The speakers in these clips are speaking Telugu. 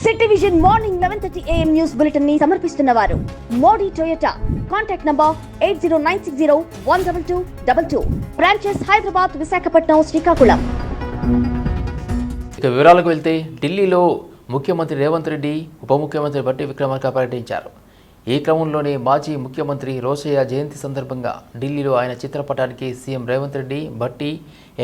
City vision morning eleven thirty AM news బులెటిన్ని సమర్పిస్తున్న వారు. Modi Toyota. Contact number eight zero nine six zero one double two double two. Branches Hyderabad Visakhapatnam Srikakulam. ఇక వివరాలకు వెళ్తే ఢిల్లీలో ముఖ్యమంత్రి రేవంత్ రెడ్డి ఉప ముఖ్యమంత్రి బట్టి విక్రమార్క పర్యటించారు. ఈ క్రమంలోనే మాజీ ముఖ్యమంత్రి రోషయ్య జయంతి సందర్భంగా ఢిల్లీలో ఆయన చిత్రపటానికి సీఎం రేవంత్ రెడ్డి భట్టి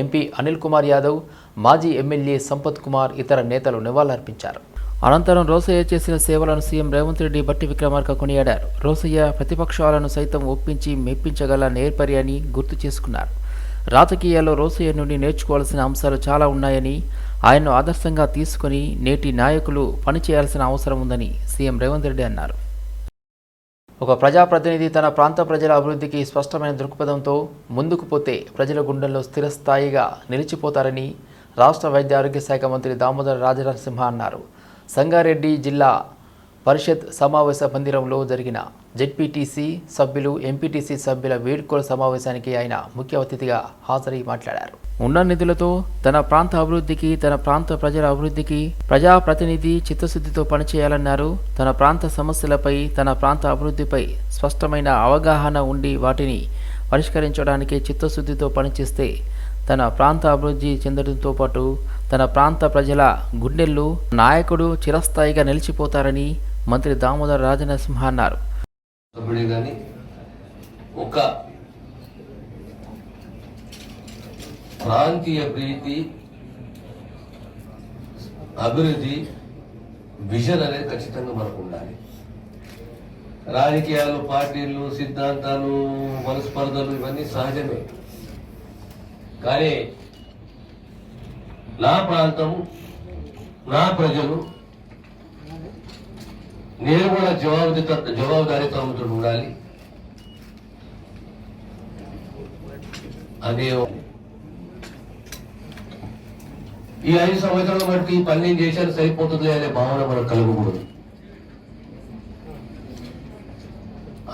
ఎంపీ అనిల్ కుమార్ యాదవ్ మాజీ ఎమ్మెల్యే సంపత్ కుమార్ ఇతర నేతలు నివాళులర్పించారు. అనంతరం రోసయ్య చేసిన సేవలను సీఎం రేవంత్ రెడ్డి బట్టి విక్రమార్క కొనియాడారు. రోసయ్య ప్రతిపక్షాలను సైతం ఒప్పించి మెప్పించగల నేర్పరి అని గుర్తు చేసుకున్నారు. రాజకీయాల్లో రోసయ్య నుండి నేర్చుకోవాల్సిన అంశాలు చాలా ఉన్నాయని ఆయన్ను ఆదర్శంగా తీసుకొని నేటి నాయకులు పనిచేయాల్సిన అవసరం ఉందని సీఎం రేవంత్ రెడ్డి అన్నారు. ఒక ప్రజాప్రతినిధి తన ప్రాంత ప్రజల అభివృద్ధికి స్పష్టమైన దృక్పథంతో ముందుకు పోతే ప్రజల గుండెల్లో స్థిరస్థాయిగా నిలిచిపోతారని రాష్ట్ర వైద్య ఆరోగ్య శాఖ మంత్రి దామోదర రాజనరసింహ అన్నారు. సంగారెడ్డి జిల్లా పరిషత్ సమావేశ మందిరంలో జరిగిన జెడ్పీటీసీ సభ్యులు ఎంపీటీసీ సభ్యుల వేడుకల సమావేశానికి ఆయన ముఖ్య అతిథిగా హాజరై మాట్లాడారు. ఉన్న నిధులతో తన ప్రాంత అభివృద్ధికి తన ప్రాంత ప్రజల అభివృద్ధికి ప్రజాప్రతినిధి చిత్తశుద్ధితో పనిచేయాలన్నారు. తన ప్రాంత సమస్యలపై తన ప్రాంత అభివృద్ధిపై స్పష్టమైన అవగాహన ఉండి వాటిని పరిష్కరించడానికి చిత్తశుద్ధితో పనిచేస్తే తన ప్రాంత అభివృద్ధి చెందడంతో పాటు తన ప్రాంత ప్రజల గుండెల్లో నాయకుడు చిరస్థాయిగా నిలిచిపోతారని మంత్రి దామోదర రాజనరసింహ అన్నారు. ఒక ప్రాంతీయ ప్రీతి అభివృద్ధి విజన్ అనేది ఖచ్చితంగా మనకు ఉండాలి. రాజకీయాలు పార్టీలు సిద్ధాంతాలు మనస్పర్ధలు ఇవన్నీ సహజమే. కానీ నా ప్రాంతం నా ప్రజలు నేను కూడా జవాబుదారిత జవాబుదారీతనంతో ఉండాలి. అదే ఈ ఐదు సంవత్సరాల బట్టి ఈ పని నేను చేశాను సరిపోతుంది అనే భావన మనకు కలగకూడదు.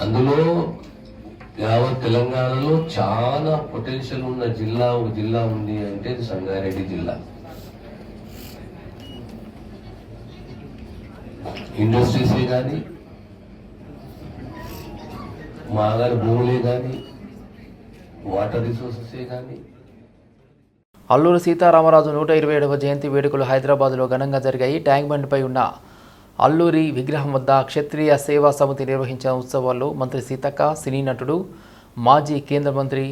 అందులో యావత్ తెలంగాణలో చాలా పొటెన్షియల్ ఉన్న జిల్లా ఒక జిల్లా ఉంది అంటే సంగారెడ్డి జిల్లా. ఇండస్ట్రీసే కానీ మాగారి భూములే కానీ వాటర్ రిసోర్సెసే కానీ అల్లూరు సీతారామరాజు నూట ఇరవై ఏడవ జయంతి వేడుకలు హైదరాబాద్లో ఘనంగా జరిగాయి. ట్యాంక్ బండ్పై ఉన్న అల్లూరి విగ్రహం వద్ద క్షత్రియ సేవా సమితి నిర్వహించిన ఉత్సవాల్లో మంత్రి సీతక్క సినీ నటుడు మాజీ కేంద్ర మంత్రి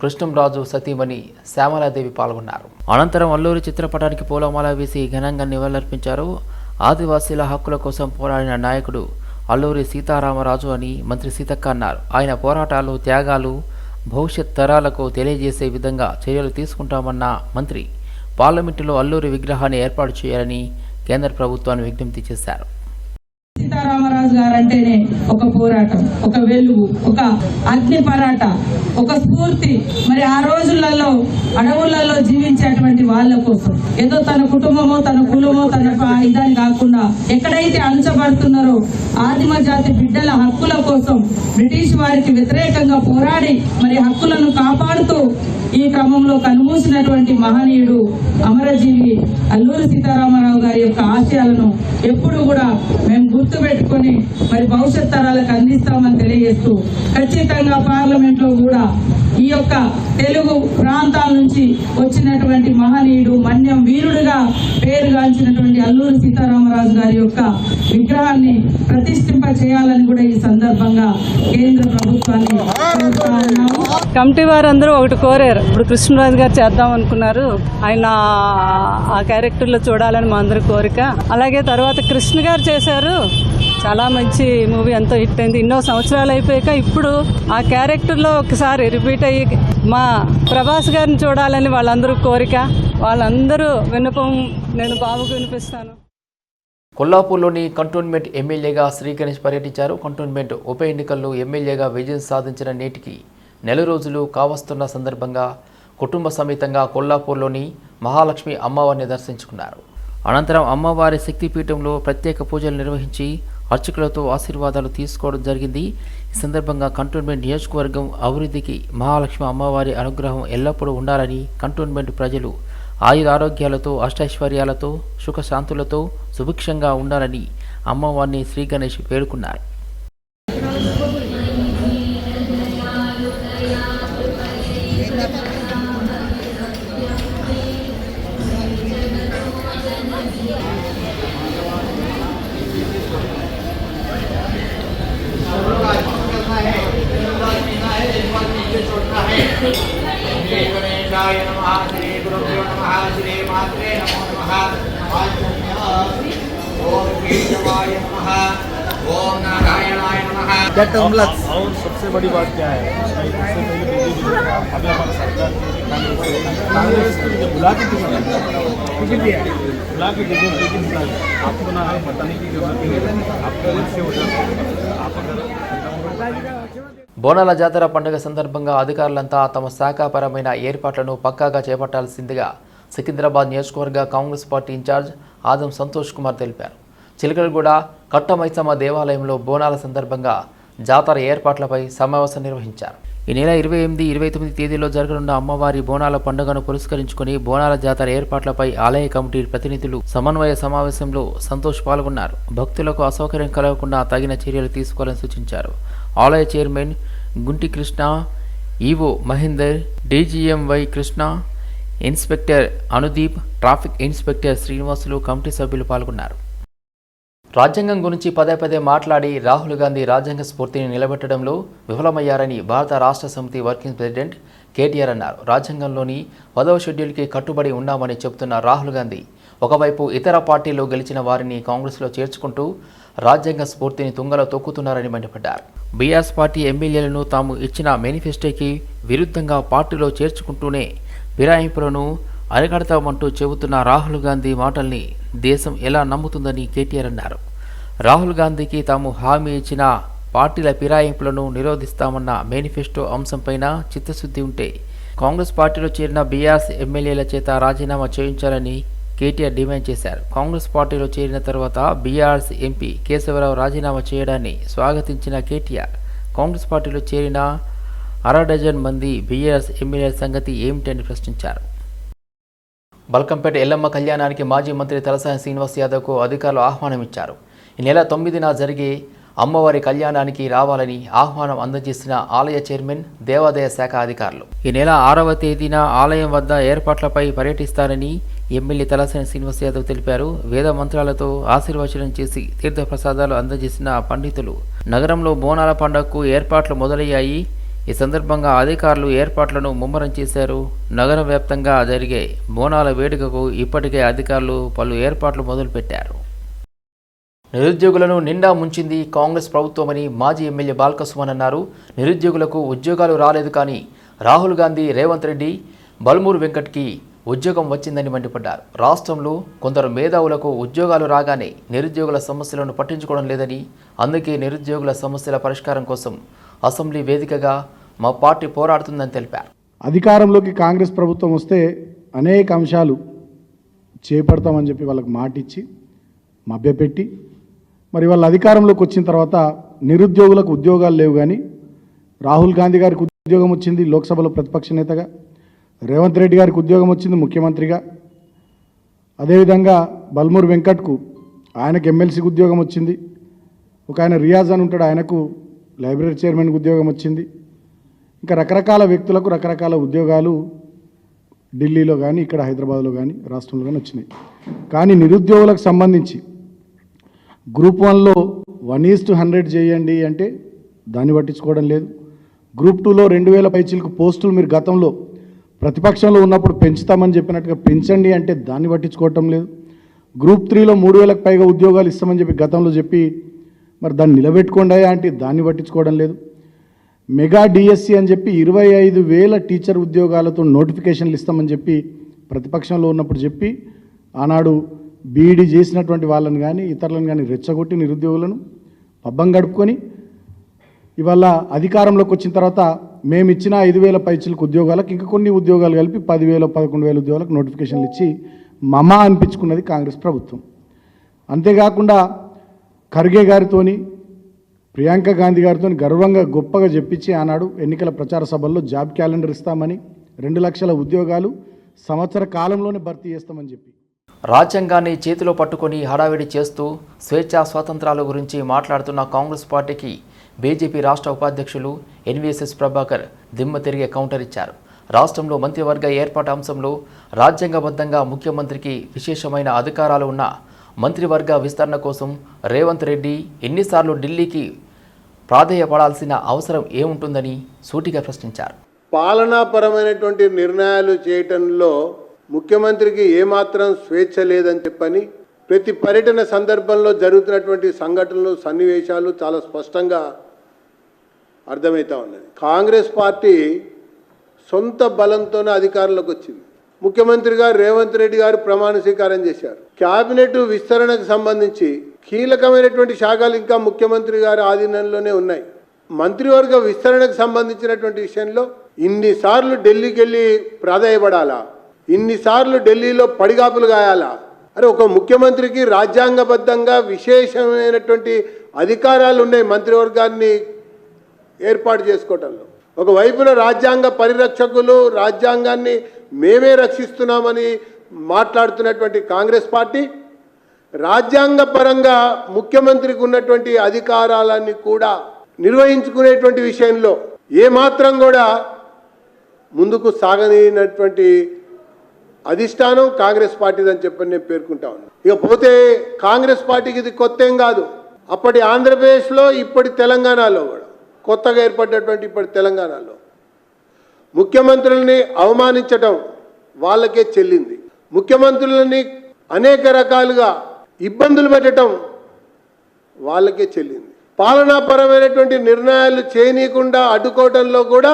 కృష్ణంరాజు సతీమణి శ్యామలాదేవి పాల్గొన్నారు. అనంతరం అల్లూరి చిత్రపటానికి పూలమాల వేసి ఘనంగా నివాళులర్పించారు. ఆదివాసీల హక్కుల కోసం పోరాడిన నాయకుడు అల్లూరి సీతారామరాజు అని మంత్రి సీతక్క అన్నారు. ఆయన పోరాటాలు త్యాగాలు భవిష్యత్ తరాలకు తెలియజేసే విధంగా చర్యలు తీసుకుంటామన్న మంత్రి పార్లమెంటులో అల్లూరి విగ్రహాన్ని ఏర్పాటు చేయాలని కేంద్ర ప్రభుత్వాన్ని విజ్ఞప్తి చేశారు. సీతారామరాజు గారు అంటేనే ఒక పోరాటం ఒక వెలుగు ఒక అగ్ని పరాట ఒక స్ఫూర్తి. మరి ఆ రోజులలో అడవులలో జీవించేటువంటి వాళ్ళ కోసం ఏదో తన కుటుంబమో తన కులమో తన ప- ఇదని కాకుండా ఎక్కడైతే అంచబడుతున్నారో ఆదిమ జాతి బిడ్డల హక్కుల కోసం బ్రిటిష్ వారికి వ్యతిరేకంగా పోరాడి మరి హక్కులను కాపాడుతూ ఈ క్రమంలో కనుమూసినటువంటి మహనీయుడు అమరజీవి అల్లూరి సీతారామరావు గారి యొక్క ఆశయాలను ఎప్పుడు కూడా మేము గుర్తు పెట్టుకొని మరి భవిష్యత్ తరాలకు అందిస్తామని తెలియజేస్తూ ఖచ్చితంగా పార్లమెంట్లో కూడా ఈ యొక్క తెలుగు ప్రాంతాల నుంచి వచ్చినటువంటి మహనీయుడు మన్యం వీరుడుగా పేరుగాంచినటువంటి అల్లూరి సీతారామరాజు గారి యొక్క విగ్రహాన్ని ప్రతిష్ఠింప చేయాలని కూడా ఈ సందర్భంగా కేంద్ర ప్రభుత్వాన్ని కమిటీ వారందరూ ఒకటి కోరారు. ఇప్పుడు కృష్ణరాజు గారు చేద్దాం అనుకున్నారు. ఆయన ఆ క్యారెక్టర్లో చూడాలని మా అందరి కోరిక. అలాగే తర్వాత కృష్ణ గారు చేశారు. చాలా మంచి మూవీ ఎంతో హిట్ అయింది. ఎన్నో సంవత్సరాలు అయిపోయాక ఇప్పుడు ఆ క్యారెక్టర్లో ఒకసారి రిపీట్ అయ్యి మా ప్రభాస్ గారిని చూడాలని వాళ్ళందరూ కోరిక వాళ్ళందరూ విన్నపం నేను బాబుకు వినిపిస్తాను. కొల్లాపూర్లోని కంటోన్మెంట్ ఎమ్మెల్యేగా శ్రీ గణేష్ పర్యటించారు. కంటోన్మెంట్ ఉప ఎన్నికల్లో ఎమ్మెల్యేగా విజయం సాధించిన నేటికి నెల రోజులు కావస్తున్న సందర్భంగా కుటుంబ సమేతంగా కొల్లాపూర్లోని మహాలక్ష్మి అమ్మవారిని దర్శించుకున్నారు. అనంతరం అమ్మవారి శక్తిపీఠంలో ప్రత్యేక పూజలు నిర్వహించి అర్చకులతో ఆశీర్వాదాలు తీసుకోవడం జరిగింది. ఈ సందర్భంగా కంటోన్మెంట్ నియోజకవర్గం అభివృద్ధికి మహాలక్ష్మి అమ్మవారి అనుగ్రహం ఎల్లప్పుడూ ఉండాలని కంటోన్మెంట్ ప్రజలు ఆయుర ఆరోగ్యాలతో అష్టైశ్వర్యాలతో సుఖశాంతులతో సుభిక్షంగా ఉండాలని అమ్మవారిని శ్రీ గణేష్ और सबसे बड़ी बात क्या है? कांग्रेस को बुला के टिकट दिया बुला के लेकिन आपको ना बताने की ज़रूरत नहीं है। आपका लक्ष्य हो जाता है। आप अगर బోనాల జాతర పండుగ సందర్భంగా అధికారులంతా తమ శాఖాపరమైన ఏర్పాట్లను పక్కాగా చేపట్టాల్సిందిగా సికింద్రాబాద్ నియోజకవర్గ Congress party in-charge Adam Santosh Kumar తెలిపారు. చిలకలగూడ కట్టమైసమ్మ దేవాలయంలో బోనాల సందర్భంగా జాతర ఏర్పాట్లపై సమావేశం నిర్వహించారు. ఈ నెల ఇరవై ఎనిమిది ఇరవై తొమ్మిది తేదీలో జరగనున్న అమ్మవారి బోనాల పండుగను పురస్కరించుకుని బోనాల జాతర ఏర్పాట్లపై ఆలయ కమిటీ ప్రతినిధులు సమన్వయ సమావేశంలో సంతోష్ పాల్గొన్నారు. భక్తులకు అసౌకర్యం కలగకుండా తగిన చర్యలు తీసుకోవాలని సూచించారు. ఆలయ chairman Gunti Krishna EO Mahender D G M Y Krishna inspector Anudeep traffic inspector Srinivasulu committee సభ్యులు పాల్గొన్నారు. రాజ్యాంగం గురించి పదే పదే మాట్లాడి రాహుల్ గాంధీ రాజ్యాంగ స్ఫూర్తిని నిలబెట్టడంలో విఫలమయ్యారని భారత రాష్ట్ర సమితి వర్కింగ్ ప్రెసిడెంట్ కేటీఆర్ అన్నారు. రాజ్యాంగంలోని పదవ షెడ్యూల్కి కట్టుబడి ఉన్నామని చెబుతున్న రాహుల్ గాంధీ ఒకవైపు ఇతర పార్టీలో గెలిచిన వారిని కాంగ్రెస్లో చేర్చుకుంటూ రాజ్యాంగ స్ఫూర్తిని తుంగలో తొక్కుతున్నారని మండిపడ్డారు. బీఆర్ఎస్ పార్టీ ఎమ్మెల్యేలను తాము ఇచ్చిన మేనిఫెస్టోకి విరుద్ధంగా పార్టీలో చేర్చుకుంటూనే ఫిరాయింపులను అరికడతామంటూ చెబుతున్న రాహుల్ గాంధీ మాటల్ని దేశం ఎలా నమ్ముతుందని కేటీఆర్ అన్నారు. రాహుల్ గాంధీకి తాము హామీ ఇచ్చిన పార్టీల ఫిరాయింపులను నిరోధిస్తామన్న మేనిఫెస్టో అంశంపైన చిత్తశుద్ధి ఉంటే కాంగ్రెస్ పార్టీలో చేరిన బీఆర్ఎస్ ఎమ్మెల్యేల చేత రాజీనామా చేయించాలని కేటీఆర్ డిమాండ్ చేశారు. కాంగ్రెస్ పార్టీలో చేరిన తర్వాత బీఆర్ఎస్ ఎంపీ కేశవరావు రాజీనామా చేయడాన్ని స్వాగతించిన కేటీఆర్. కాంగ్రెస్ పార్టీలో చేరిన అర డజన్ మంది బీఆర్ఎస్ ఎమ్మెల్యేల సంగతి ఏమిటని ప్రశ్నించారు. బల్కంపేట ఎల్లమ్మ కళ్యాణానికి మాజీ మంత్రి తలసాని శ్రీనివాస్ యాదవ్కు అధికారులు ఆహ్వానం ఇచ్చారు ఈ నెల తొమ్మిదిన జరిగే అమ్మవారి కళ్యాణానికి రావాలని ఆహ్వానం అందజేసిన ఆలయ చైర్మన్ దేవాదాయ శాఖ అధికారులు. ఈ నెల ఆరవ తేదీన ఆలయం వద్ద ఏర్పాట్లపై పర్యటిస్తారని ఎమ్మెల్యే తలసాని శ్రీనివాస్ యాదవ్ తెలిపారు. వేద మంత్రాలతో ఆశీర్వచనం చేసి తీర్థప్రసాదాలు అందజేసిన పండితులు. నగరంలో బోనాల పండగకు ఏర్పాట్లు మొదలయ్యాయి. ఈ సందర్భంగా అధికారులు ఏర్పాట్లను ముమ్మరం చేశారు. నగర వ్యాప్తంగా జరిగే బోనాల వేడుకకు ఇప్పటికే అధికారులు పలు ఏర్పాట్లు మొదలుపెట్టారు. నిరుద్యోగులను నిండా ముంచింది కాంగ్రెస్ ప్రభుత్వమని మాజీ ఎమ్మెల్యే బాల్కసుమన్ అన్నారు. నిరుద్యోగులకు ఉద్యోగాలు రాలేదు కానీ రాహుల్ గాంధీ రేవంత్ రెడ్డి బల్మూరు వెంకట్కి ఉద్యోగం వచ్చిందని మండిపడ్డారు. రాష్ట్రంలో కొందరు మేధావులకు ఉద్యోగాలు రాగానే నిరుద్యోగుల సమస్యలను పట్టించుకోవడం లేదని అందుకే నిరుద్యోగుల సమస్యల పరిష్కారం కోసం అసెంబ్లీ వేదికగా మా పార్టీ పోరాడుతుందని తెలిపారు. అధికారంలోకి కాంగ్రెస్ ప్రభుత్వం వస్తే అనేక అంశాలు చేపడతామని చెప్పి వాళ్ళకి మాటిచ్చి మభ్యపెట్టి మరి వాళ్ళ అధికారంలోకి వచ్చిన తర్వాత నిరుద్యోగులకు ఉద్యోగాలు లేవు కానీ రాహుల్ గాంధీ గారికి ఉద్యోగం వచ్చింది లోక్సభలో ప్రతిపక్ష నేతగా రేవంత్ రెడ్డి గారికి ఉద్యోగం వచ్చింది ముఖ్యమంత్రిగా. అదేవిధంగా బల్మూర్ వెంకట్కు ఆయనకు ఎమ్మెల్సీకి ఉద్యోగం వచ్చింది. ఒక ఆయన రియాజ్ అని ఉంటాడు ఆయనకు లైబ్రరీ చైర్మన్కి ఉద్యోగం వచ్చింది. ఇంకా రకరకాల వ్యక్తులకు రకరకాల ఉద్యోగాలు ఢిల్లీలో కానీ ఇక్కడ హైదరాబాద్లో కానీ రాష్ట్రంలో కానీ వచ్చినాయి. కానీ నిరుద్యోగులకు సంబంధించి గ్రూప్ వన్లో వన్ ఈజ్ టు హండ్రెడ్ చేయండి అంటే దాన్ని పట్టించుకోవడం లేదు. గ్రూప్ టూలో రెండు వేల పైచీలకు పోస్టులు మీరు గతంలో ప్రతిపక్షంలో ఉన్నప్పుడు పెంచుతామని చెప్పినట్టుగా పెంచండి అంటే దాన్ని పట్టించుకోవటం లేదు. గ్రూప్ త్రీలో మూడు వేలకు పైగా ఉద్యోగాలు ఇస్తామని చెప్పి గతంలో చెప్పి మరి దాన్ని నిలబెట్టుకోండి అంటే దాన్ని పట్టించుకోవడం లేదు. మెగా డిఎస్సి అని చెప్పి ఇరవై ఐదు వేల టీచర్ ఉద్యోగాలతో నోటిఫికేషన్లు ఇస్తామని చెప్పి ప్రతిపక్షంలో ఉన్నప్పుడు చెప్పి ఆనాడు బీఈడీ చేసినటువంటి వాళ్ళని కానీ ఇతరులను కానీ రెచ్చగొట్టి నిరుద్యోగులను పబ్బం గడుపుకొని ఇవాళ అధికారంలోకి వచ్చిన తర్వాత మేము ఇచ్చిన ఐదు వేల పైచులకు ఉద్యోగాలకు ఇంకా కొన్ని ఉద్యోగాలు కలిపి పదివేల పదకొండు వేల ఉద్యోగాలకు నోటిఫికేషన్లు ఇచ్చి మమా అనిపించుకున్నది కాంగ్రెస్ ప్రభుత్వం. అంతేకాకుండా ఖర్గే గారితోని ప్రియాంక గాంధీ గారితో గర్వంగా గొప్పగా చెప్పించి ఆనాడు ఎన్నికల ప్రచార సభల్లో జాబ్ క్యాలెండర్ ఇస్తామని రెండు లక్షల ఉద్యోగాలు సంవత్సర కాలంలోనే భర్తీ చేస్తామని చెప్పి. రాజ్యాంగాన్ని చేతిలో పట్టుకొని హడావిడి చేస్తూ స్వేచ్ఛా స్వాతంత్రాల గురించి మాట్లాడుతున్న కాంగ్రెస్ పార్టీకి బీజేపీ రాష్ట్ర ఉపాధ్యక్షులు ఎన్వీఎస్ఎస్ ప్రభాకర్ దిమ్మ తిరిగే కౌంటర్ ఇచ్చారు. రాష్ట్రంలో మంత్రివర్గ ఏర్పాటు అంశంలో రాజ్యాంగబద్ధంగా ముఖ్యమంత్రికి విశేషమైన అధికారాలు ఉన్న మంత్రివర్గ విస్తరణ కోసం రేవంత్ రెడ్డి ఎన్నిసార్లు ఢిల్లీకి ప్రాధేయపడాల్సిన అవసరం ఏముంటుందని సూటిగా ప్రశ్నించారు. పాలనాపరమైనటువంటి నిర్ణయాలు చేయటంలో ముఖ్యమంత్రికి ఏమాత్రం స్వేచ్ఛ లేదని చెప్పని ప్రతి పర్యటన సందర్భంలో జరుగుతున్నటువంటి సంఘటనలు సన్నివేశాలు చాలా స్పష్టంగా అర్థమవుతా ఉన్నది. కాంగ్రెస్ పార్టీ సొంత బలంతోనే అధికారంలోకి వచ్చింది. ముఖ్యమంత్రి గారు రేవంత్ రెడ్డి గారు ప్రమాణ స్వీకారం చేశారు. కేబినెట్ విస్తరణకు సంబంధించి కీలకమైనటువంటి శాఖలు ఇంకా ముఖ్యమంత్రి గారి ఆధీనంలోనే ఉన్నాయి. మంత్రివర్గ విస్తరణకు సంబంధించినటువంటి విషయంలో ఇన్నిసార్లు ఢిల్లీకి వెళ్ళి ప్రాధాయపడాలా? ఇన్నిసార్లు ఢిల్లీలో పడిగాపులు కాయాలా అరే ఒక ముఖ్యమంత్రికి రాజ్యాంగబద్ధంగా విశేషమైనటువంటి అధికారాలు ఉన్నాయి మంత్రివర్గాన్ని ఏర్పాటు చేసుకోవటంలో. ఒకవైపున రాజ్యాంగ పరిరక్షకులు రాజ్యాంగాన్ని మేమే రక్షిస్తున్నామని మాట్లాడుతున్నటువంటి కాంగ్రెస్ పార్టీ రాజ్యాంగ పరంగా ముఖ్యమంత్రికి ఉన్నటువంటి అధికారాలన్నీ కూడా నిర్వహించుకునేటువంటి విషయంలో ఏమాత్రం కూడా ముందుకు సాగనినటువంటి అధిష్టానం కాంగ్రెస్ పార్టీదని చెప్పని నేను పేర్కొంటా ఉన్నాను ఇక పోతే కాంగ్రెస్ పార్టీకి ఇది కొత్త ఏం కాదు. అప్పటి ఆంధ్రప్రదేశ్లో ఇప్పటి తెలంగాణలో కూడా. కొత్తగా ఏర్పడ్డటువంటి ఇప్పటి తెలంగాణలో. ముఖ్యమంత్రుల్ని అవమానించటం వాళ్ళకే చెల్లింది. ముఖ్యమంత్రులని అనేక రకాలుగా ఇబ్బందులు పెట్టడం వాళ్ళకే చెల్లింది. పాలనాపరమైనటువంటి నిర్ణయాలు చేయనీయకుండా అడ్డుకోవడంలో కూడా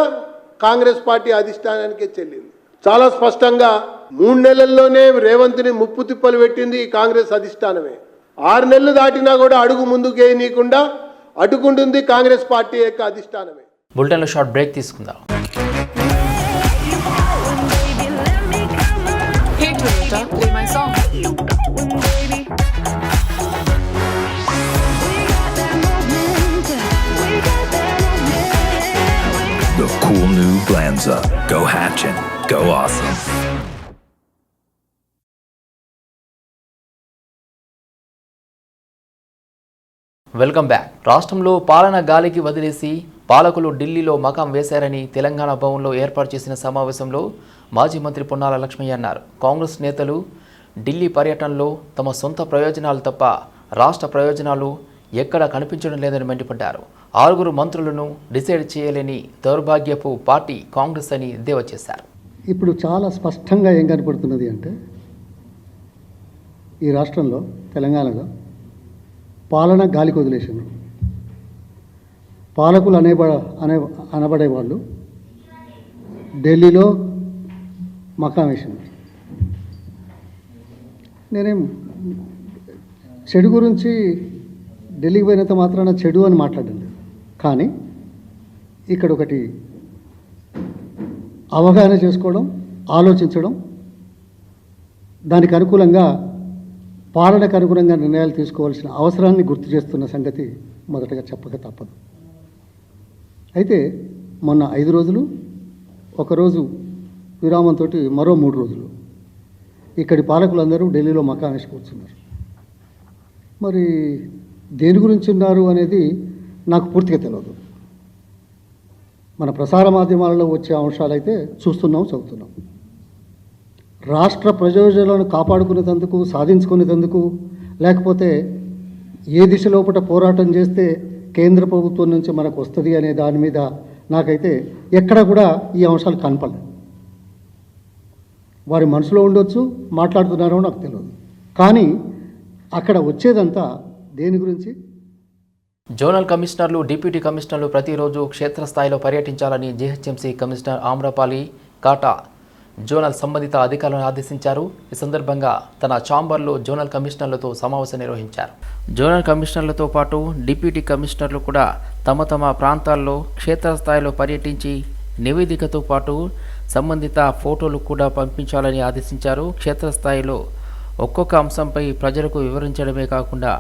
కాంగ్రెస్ పార్టీ అధిష్టానానికే చెల్లింది. చాలా స్పష్టంగా మూడు నెలల్లోనే రేవంత్ని ముప్పు తిప్పలు పెట్టింది ఈ కాంగ్రెస్ అధిష్టానమే. ఆరు నెలలు దాటినా కూడా అడుగు ముందుకు వేయనీయకుండా అడ్డుకుంటుంది కాంగ్రెస్ పార్టీ యొక్క అధిష్టానమే బుల్టన్లో షార్ట్ బ్రేక్ తీసుకుందాం The cool new Glanza. Go hatching. Go awesome. Welcome back రాష్ట్రంలో పాలన గాలికి వదిలేసి పాలకులు ఢిల్లీలో మకాం వేశారని తెలంగాణ భవన్లో ఏర్పాటు చేసిన సమావేశంలో మాజీ మంత్రి పొన్నాల లక్ష్మయ్య అన్నారు. కాంగ్రెస్ నేతలు ఢిల్లీ పర్యటనలో తమ సొంత ప్రయోజనాలు తప్ప రాష్ట్ర ప్రయోజనాలు ఎక్కడా కనిపించడం లేదని మండిపడ్డారు. ఆరుగురు మంత్రులను డిసైడ్ చేయలేని దౌర్భాగ్యపు పార్టీ కాంగ్రెస్ అని ఎద్దేవా చేశారు. ఇప్పుడు చాలా స్పష్టంగా ఏం కనపడుతున్నది అంటే ఈ రాష్ట్రంలో తెలంగాణలో పాలన గాలికి వదిలేసారు పాలకులు అనేబ అనే అనబడే వాళ్ళు ఢిల్లీలో మకాం వేసింది నేనేం చెడు గురించి ఢిల్లీకి పోయినంత మాత్రాన చెడు అని మాట్లాడండి కానీ ఇక్కడ ఒకటి అవగాహన చేసుకోవడం ఆలోచించడం దానికి అనుకూలంగా పాలనకు అనుగుణంగా నిర్ణయాలు తీసుకోవాల్సిన అవసరాన్ని గుర్తు చేస్తున్న సంగతి మొదటగా చెప్పక తప్పదు. అయితే మొన్న ఐదు రోజులు ఒకరోజు విరామంతో మరో మూడు రోజులు. ఇక్కడి పాలకులందరూ ఢిల్లీలో మకానేసి కూర్చున్నారు. మరి దేని గురించి ఉన్నారు అనేది నాకు పూర్తిగా తెలియదు మన ప్రసార మాధ్యమాలలో వచ్చే అంశాలైతే చూస్తున్నాం చదువుతున్నాం. రాష్ట్ర ప్రయోజనాలను కాపాడుకునేందుకు సాధించుకునేందుకు లేకపోతే ఏ దిశలోపట పోరాటం చేస్తే కేంద్ర ప్రభుత్వం నుంచి మనకు వస్తుంది అనే దాని మీద నాకైతే ఎక్కడ కూడా ఈ అంశాలు కనపడలేదు. వారి మనసులో ఉండొచ్చు మాట్లాడుతున్నారో నాకు తెలియదు కానీ అక్కడ వచ్చేదంతా దేని గురించి? జోనల్ కమిషనర్లు డిప్యూటీ కమిషనర్లు ప్రతిరోజు క్షేత్రస్థాయిలో పర్యటించాలని GHMC commissioner Amrapali Kata zonal సంబంధిత అధికారులను ఆదేశించారు. ఈ సందర్భంగా తన ఛాంబర్లో జోనల్ కమిషనర్లతో సమావేశం నిర్వహించారు. జోనల్ కమిషనర్లతో పాటు డిప్యూటీ కమిషనర్లు కూడా తమ తమ ప్రాంతాల్లో క్షేత్రస్థాయిలో పర్యటించి నివేదికతో పాటు సంబంధిత ఫోటోలు కూడా పంపించాలని ఆదేశించారు. క్షేత్రస్థాయిలో ఒక్కొక్క అంశంపై ప్రజలకు వివరించడమే కాకుండా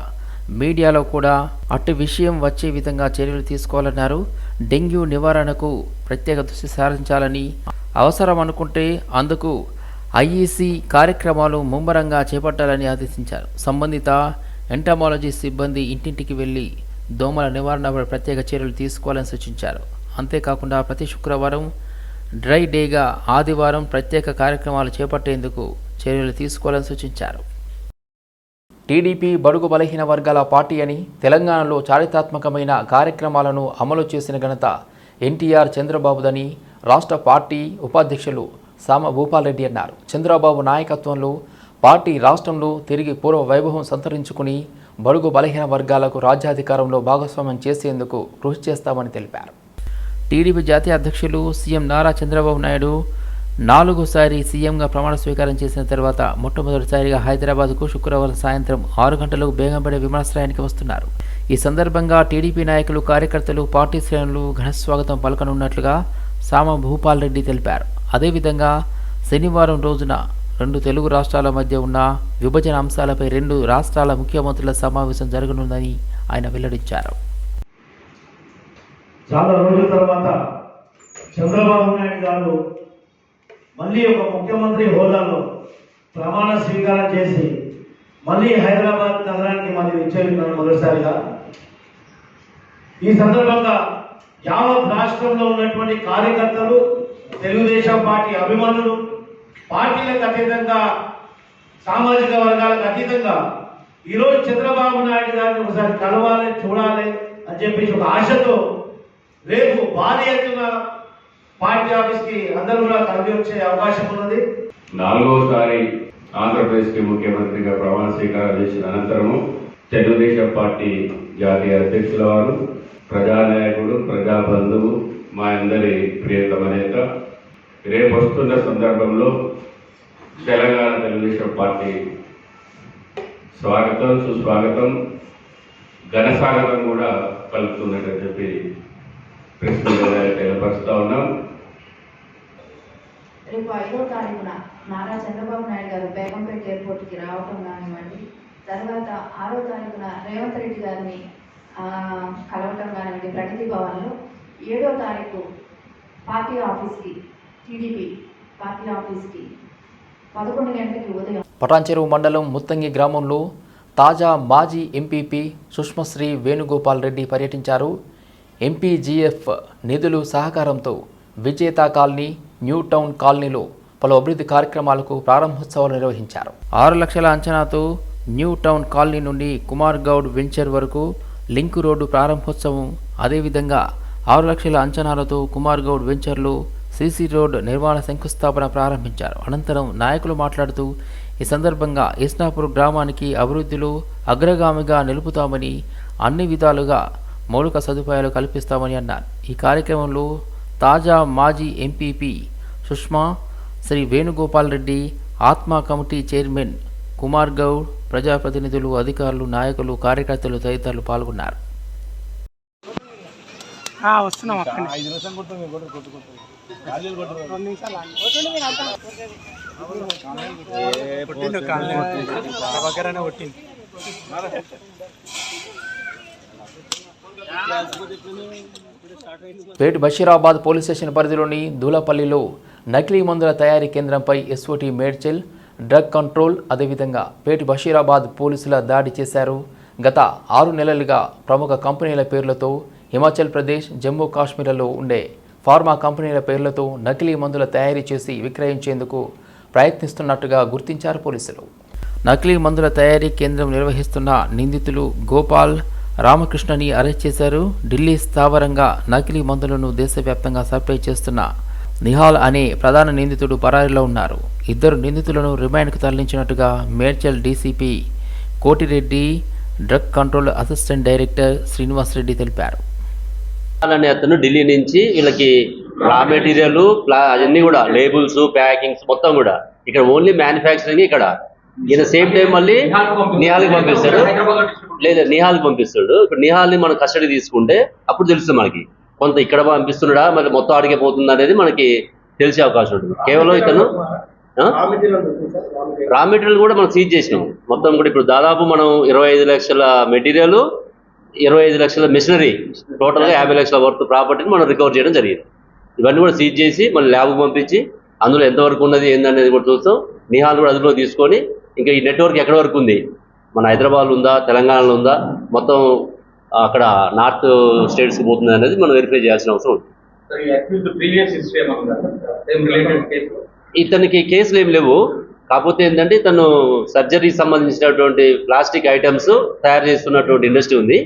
మీడియాలో కూడా అటు విషయం వచ్చే విధంగా చర్యలు తీసుకోవాలన్నారు. డెంగ్యూ నివారణకు ప్రత్యేక దృష్టి సారించాలని అవసరం అనుకుంటే అందుకు ఐఈసీ కార్యక్రమాలు ముమ్మరంగా చేపట్టాలని ఆదేశించారు. సంబంధిత ఎంటమాలజీ సిబ్బంది ఇంటింటికి వెళ్ళి దోమల నివారణపై ప్రత్యేక చర్యలు తీసుకోవాలని సూచించారు. అంతేకాకుండా ప్రతి శుక్రవారం డ్రై డేగా ఆదివారం ప్రత్యేక కార్యక్రమాలు చేపట్టేందుకు చర్యలు తీసుకోవాలని సూచించారు. టీడీపీ బడుగు బలహీన వర్గాల పార్టీ అని తెలంగాణలో చారిత్రాత్మకమైన కార్యక్రమాలను అమలు చేసిన ఘనత ఎన్టీఆర్ చంద్రబాబుదని రాష్ట్ర పార్టీ ఉపాధ్యక్షులు సామ భూపాల్రెడ్డి అన్నారు. చంద్రబాబు నాయకత్వంలో పార్టీ రాష్ట్రంలో తిరిగి పూర్వ వైభవం సంతరించుకుని బడుగు బలహీన వర్గాలకు రాజ్యాధికారంలో భాగస్వామ్యం చేసేందుకు కృషి చేస్తామని తెలిపారు. టీడీపీ జాతీయ అధ్యక్షులు సీఎం నారా చంద్రబాబు నాయుడు నాలుగోసారి సీఎంగా ప్రమాణ స్వీకారం చేసిన తర్వాత మొట్టమొదటిసారిగా హైదరాబాద్కు శుక్రవారం సాయంత్రం ఆరు గంటలకు బేగంపడే విమానాశ్రయానికి వస్తున్నారు. ఈ సందర్భంగా టీడీపీ నాయకులు కార్యకర్తలు పార్టీ శ్రేణులు ఘనస్వాగతం పలకనున్నట్లుగా సామ భూపాల్ రెడ్డి తెలిపారు. అదేవిధంగా శనివారం రోజున రెండు తెలుగు రాష్ట్రాల మధ్య ఉన్న విభజన అంశాలపై రెండు రాష్ట్రాల ముఖ్యమంత్రుల సమావేశం జరగనుందని ఆయన వెల్లడించారు. చాలా రోజుల తర్వాత చంద్రబాబు నాయుడు గారు మళ్ళీ ఒక ముఖ్యమంత్రి హోదాలో ప్రమాణ స్వీకారం చేసి మళ్ళీ హైదరాబాద్ నగరానికి మళ్ళీ విచ్చేస్తున్నారు మొదటిసారిగా. ఈ సందర్భంగా యావత్ రాష్ట్రంలో ఉన్నటువంటి కార్యకర్తలు తెలుగుదేశం పార్టీ అభిమానులు పార్టీలకు అతీతంగా సామాజిక వర్గాలకు అతీతంగా ఈరోజు చంద్రబాబు నాయుడు గారిని ఒకసారి కలవాలి చూడాలి అని చెప్పేసి ఒక ఆశతో రేపు భారీ ఎత్తున పార్టీ ఆఫీస్కి అందరూ కూడా వచ్చే అవకాశం ఉన్నది. నాలుగోసారి ఆంధ్రప్రదేశ్కి ముఖ్యమంత్రిగా ప్రమాణ స్వీకారం చేసిన అనంతరము తెలుగుదేశం పార్టీ జాతీయ అధ్యక్షుల వారు ప్రజానాయకుడు ప్రజాబంధువు మా అందరి ప్రియతమ నేత. రేపు వస్తున్న సందర్భంలో తెలంగాణ తెలుగుదేశం పార్టీ స్వాగతం సుస్వాగతం ఘన స్వాగతం కూడా పలుకుతున్నట్టు చెప్పి ప్రెస్ మీట్ ఉన్నాం. రేపు ఐదో తారీఖున నారా చంద్రబాబు నాయుడు గారు బేగంపేట ఎయిర్పోర్ట్కి రావటం కానివ్వండి తర్వాత ఆరో తారీఖున రేవంత్ రెడ్డి గారిని కలవటం కానివ్వండి ప్రగతి భవన్లో ఏడో తారీఖు పార్టీ ఆఫీస్కి టీడీపీ పార్టీ ఆఫీస్కి పదకొండు గంటలకి ఉదయం. పటాన్చెరువు మండలం ముత్తంగి గ్రామంలో తాజా మాజీ ఎంపీపీ సుష్మశ్రీ వేణుగోపాల్ రెడ్డి పర్యటించారు. ఎంపీజీఎఫ్ నిధులు సహకారంతో విజేత కాలనీ న్యూ టౌన్ కాలనీలో పలు అభివృద్ధి కార్యక్రమాలకు ప్రారంభోత్సవాలు నిర్వహించారు. ఆరు లక్షల అంచనాతో న్యూ టౌన్ కాలనీ నుండి కుమార్ గౌడ్ వెంచర్ వరకు లింక్ రోడ్డు ప్రారంభోత్సవం అదేవిధంగా ఆరు లక్షల అంచనాలతో కుమార్ గౌడ్ వెంచర్లో సీసీ రోడ్ నిర్మాణ శంకుస్థాపన ప్రారంభించారు. అనంతరం నాయకులు మాట్లాడుతూ ఈ సందర్భంగా ఇస్నాపూర్ గ్రామానికి అభివృద్ధిలో అగ్రగామిగా నిలుపుతామని అన్ని విధాలుగా మౌలిక సదుపాయాలు కల్పిస్తామని అన్నారు. ఈ కార్యక్రమంలో తాజా మాజీ MPP Sushma Sri Venugopal Reddy ATMA committee chairman Kumar Goud ప్రజాప్రతినిధులు అధికారులు నాయకులు కార్యకర్తలు తదితరులు పాల్గొన్నారు. కొట్టింది పేట్ బషీరాబాద్ పోలీస్ స్టేషన్ పరిధిలోని దూలపల్లిలో నకిలీ మందుల తయారీ కేంద్రంపై ఎస్ఓటి మేడ్చెల్ డ్రగ్ కంట్రోల్ అదేవిధంగా పేట్ బషీరాబాద్ పోలీసుల దాడి చేశారు. గత ఆరు నెలలుగా ప్రముఖ కంపెనీల పేర్లతో హిమాచల్ ప్రదేశ్ జమ్మూ కాశ్మీర్లలో ఉండే ఫార్మా కంపెనీల పేర్లతో నకిలీ మందుల తయారీ చేసి విక్రయించేందుకు ప్రయత్నిస్తున్నట్టుగా గుర్తించారు పోలీసులు. నకిలీ మందుల తయారీ కేంద్రం నిర్వహిస్తున్న నిందితులు గోపాల్ రామకృష్ణని అరెస్ట్ చేశారు. ఢిల్లీ స్థావరంగా నకిలీ మందులను దేశవ్యాప్తంగా సప్లై చేస్తున్న నిహాల్ అనే ప్రధాన నిందితుడు పరారీలో ఉన్నారు. ఇద్దరు నిందితులను రిమాండ్కు తరలించినట్టుగా Medchal DCP Kotireddy drug control assistant director Srinivas Reddy తెలిపారు. అనే అతను ఢిల్లీ నుంచి వీళ్ళకి రా మెటీరియల్ ప్లా అవన్నీ కూడా లేబుల్స్ ప్యాకింగ్స్ మొత్తం కూడా. ఇక్కడ ఓన్లీ మ్యానుఫ్యాక్చరింగ్ ఇక్కడ. ఈయన సేమ్ టైం మళ్ళీ నిహాల్కి పంపిస్తాడు. లేదా నిహాల్కి పంపిస్తాడు. ఇప్పుడు నిహాల్ని మనం కస్టడీ తీసుకుంటే అప్పుడు తెలుస్తుంది మనకి. కొంత ఇక్కడ పంపిస్తున్నాడా మరి మొత్తం ఆడికే పోతుందా అనేది మనకి తెలిసే అవకాశం ఉంటుంది. కేవలం ఇతను? రా మెటీరియల్ కూడా మనం సీజ్ చేసినాం. మొత్తం కూడా ఇప్పుడు దాదాపు మనం ఇరవై ఐదు లక్షల మెటీరియల్ ఇరవై ఐదు లక్షల మిషనరీ టోటల్గా యాభై లక్షల వర్త్ ప్రాపర్టీని మనం రికవర్ చేయడం జరిగింది. ఇవన్నీ కూడా సీజ్ చేసి మళ్ళీ ల్యాబ్కి పంపించి అందులో ఎంతవరకు ఉన్నది ఏందనేది కూడా చూస్తాం. నిహాల్ కూడా అదుపులో తీసుకొని ఇంకా ఈ నెట్వర్క్ ఎక్కడి వరకు ఉంది? మన హైదరాబాద్ ఉందా? తెలంగాణలో ఉందా? మొత్తం అక్కడ నార్త్ స్టేట్స్కి పోతుంది అనేది మనం వెరిఫై చేయాల్సిన అవసరం ఉంది. ఇతనికి కేసులు ఏం లేవు. కాకపోతే ఏంటంటే తను సర్జరీకి సంబంధించినటువంటి ప్లాస్టిక్ ఐటమ్స్ తయారు చేస్తున్నటువంటి ఇండస్ట్రీ ఉంది.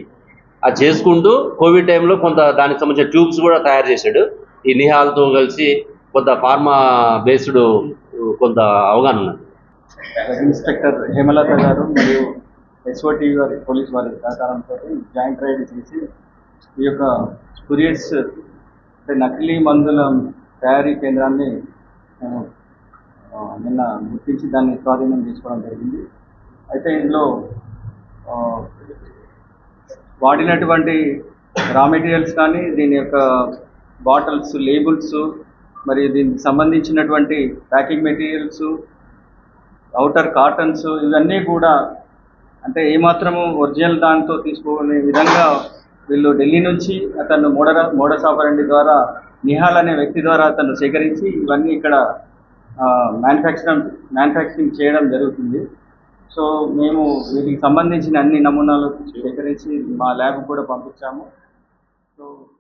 అది చేసుకుంటూ కోవిడ్ టైంలో కొంత దానికి సంబంధించిన ట్యూబ్స్ కూడా తయారు చేశాడు. ఈ నిహాల్తో కలిసి కొంత ఫార్మా బేస్డ్ కొంత అవగాహన ఉన్నది. ఇన్స్పెక్టర్ హేమలత గారు మరియు ఎస్ఓటి వారి పోలీస్ వారి సహకారంతో జాయింట్ రైడ్ చేసి ఈ యొక్క స్పురియస్ అంటే నకిలీ మందుల తయారీ కేంద్రాన్ని మేము నిన్న గుర్తించి దాన్ని స్వాధీనం చేసుకోవడం జరిగింది. అయితే ఇందులో వాడినటువంటి రా మెటీరియల్స్ కానీ దీని యొక్క బాటిల్స్ లేబుల్స్ మరియు దీనికి సంబంధించినటువంటి ప్యాకింగ్ మెటీరియల్స్ అవుటర్ కాటన్స్ ఇవన్నీ కూడా అంటే ఏమాత్రము ఒరిజినల్ దాంతో తీసుకోని విధంగా వీళ్ళు ఢిల్లీ నుంచి అతను మోడర మోడస్ ఆపరండి ద్వారా నిహాల్ అనే వ్యక్తి ద్వారా అతను సేకరించి ఇవన్నీ ఇక్కడ మ్యానుఫ్యాక్చరింగ్ మ్యానుఫ్యాక్చరింగ్ చేయడం జరుగుతుంది. సో మేము వీటికి సంబంధించిన అన్ని నమూనాలు సేకరించి మా ల్యాబ్ కూడా పంపించాము. సో